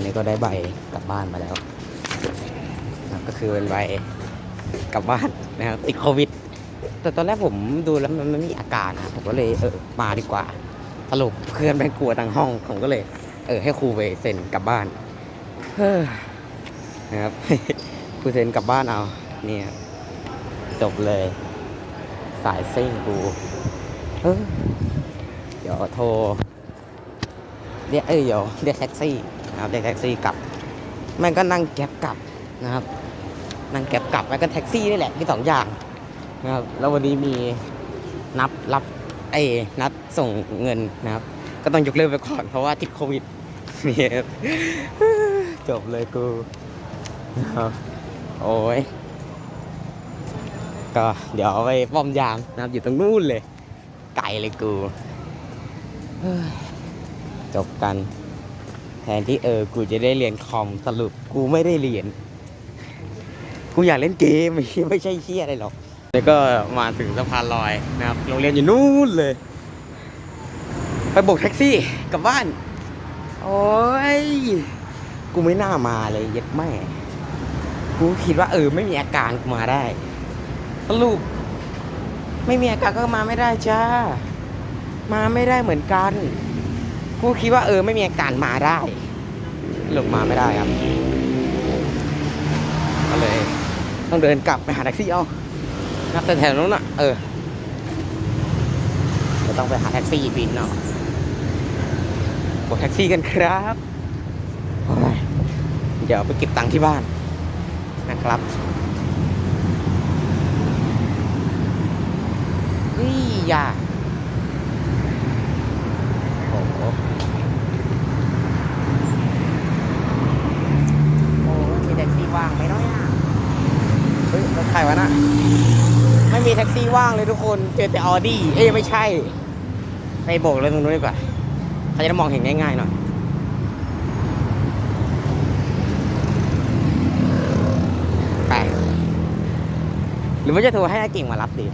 นนี้ก็ได้ใบกลับบ้านมาแล้วนะครับก็คือเป็นใบกลับบ้านนะครับติดโควิด แต่ตอนแรกผมดูแล้วมันไม่มีอาการนะผมก็เลยเออมาดีกว่าสรุปเพื่อนไปกลัวทางห้องผมก็เลย เออ ให้ครูไปเซ็นกลับบ้านเฮ้อนะครับครูเซ็นกลับบ้านเอาเนี่ยจบเลย สายซิ่งกูเออเดี๋ยวโทรเรียกเอ้ยเดี๋ยวเรียกแท็กซี่ นะครับเรียกแท็กซี่กลับแม่งก็นั่งแก๊ปกลับนะครับ นั่งแก๊ปกลับแล้วก็แท็กซี่นี่แหละมีสองอย่างนะครับแล้ววันนี้มีนับรับไอ้นัดส่งเงินนะครับ ก็ต้องยกเลิกไปก่อนเพราะว่าติดโควิดนี่จบเลยกูนะครับโอ้ยก็เดี๋ยวไปป้อมยามนะครับอยู่ตรงนู้นเลย ไกลเลยกูจบกัน ทนที่เออ กูจะได้เรียนคอมสรุป กูไม่ได้เรียน กูอยากเล่นเกมไม่ใช่เชี่ยอะไรหรอก แล้วก็มาถึงสะพานลอยนะครับ โรงเรียนอยู่นู่นเลย ไปบกแท็กซี่กลับบ้าน โอ้ย กูไม่น่ามาเลยเย็ดแม่ กูคิดว่าเออ ไม่มีอาการกูมาได้ สรุป ไม่มีอาการก็มาไม่ได้จ้า มาไม่ได้เหมือนกัน กูคิดว่าเออไม่มีอาการมาได้ หลบมาไม่ได้ครับก็เลยต้องเดินกลับไปหาแท็กซี่เอานับแต่แถวนู้นอะ เออจะต้องไปหาแท็กซี่บินเนาะบอกแท็กซี่กันครับเดี๋ยวไปเก็บตังค์ที่บ้านนะครับเฮ้ยอย่า โอ้โหโอ้ยมีแท็กซี่ว่างไหมเน้อยอะเฮ้ยรถ ใครวะนะไม่มีแท็กซี่ว่างเลยทุกคนเจอแต่ออดี้เอ้ยไม่ใช่ไปโบกเลยตรงนู้นดีกว่าเขาจะได้มองเห็นง่ายๆหน่อยไปหรือว่าจะโทรให้อาเก่งมารับดี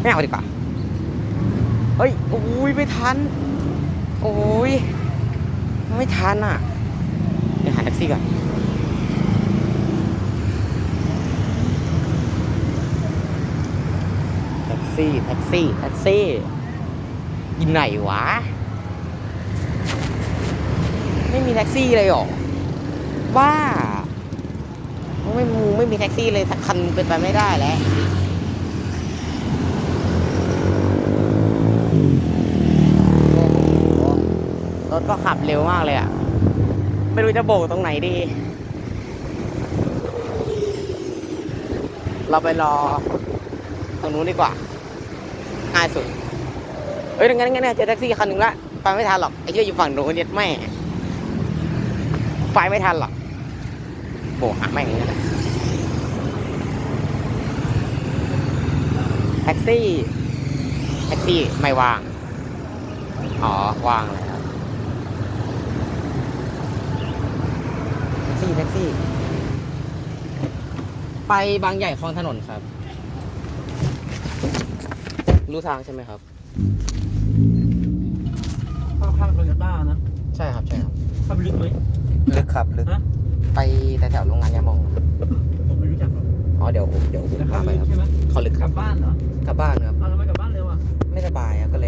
ไม่เอาดีกว่าเฮ้ยโอ้ยไม่ทัน โอ้ยไม่ทันอะเดี๋ยวหาแท็กซี่ก่อน แท็ กซี่แท็กซี่แท็กซี่ยู่ไหนวะ ไม่มีแท็กซี่เลยหรอบ้าไม่มูไม่มีแท็กซี่เลยสักคันเป็นไปไม่ได้แล้วรถก็ขับเร็วมากเลยอะไม่รู้จะโบกตรงไหนดี เราไปรอตรงนู้นดีกว่า ง่ายสุดเอ้ยงั้นงั้นเจอแท็กซี่คันหนึ่งละไปไม่ทันหรอกไอ้เหี้ยอยู่ฝั่งโน้นเน็ดแม่ไปไม่ทันหรอกโบกหาแม่งอย่างนี้แหละแท็กซี่ แท็กซี่ไม่ว่าง อ๋อว่างแล้วแท็กซี่ แท็กซี่ ไปบางใหญ่คลองถนนครับ รู้ทางใช่ไหมครับ ข้างข้างโตโยต้านะใช่ครับใช่ครับ เข้าไปลึกไหม ลึกครับลึก ฮะ ไปแต่แถวโรงงานยาหมองผมไม่รู้จักหรอกอ๋อเดี๋ยวเดี๋ยวผมแต่พาเข้าไปลึครับกใช่ไหมเขาลึกกคลัรับบบ้านเหรอ กลับบ้านครับ เอาแล้วไม่กลับบ้านเร็วอะ ไม่สบายครับก็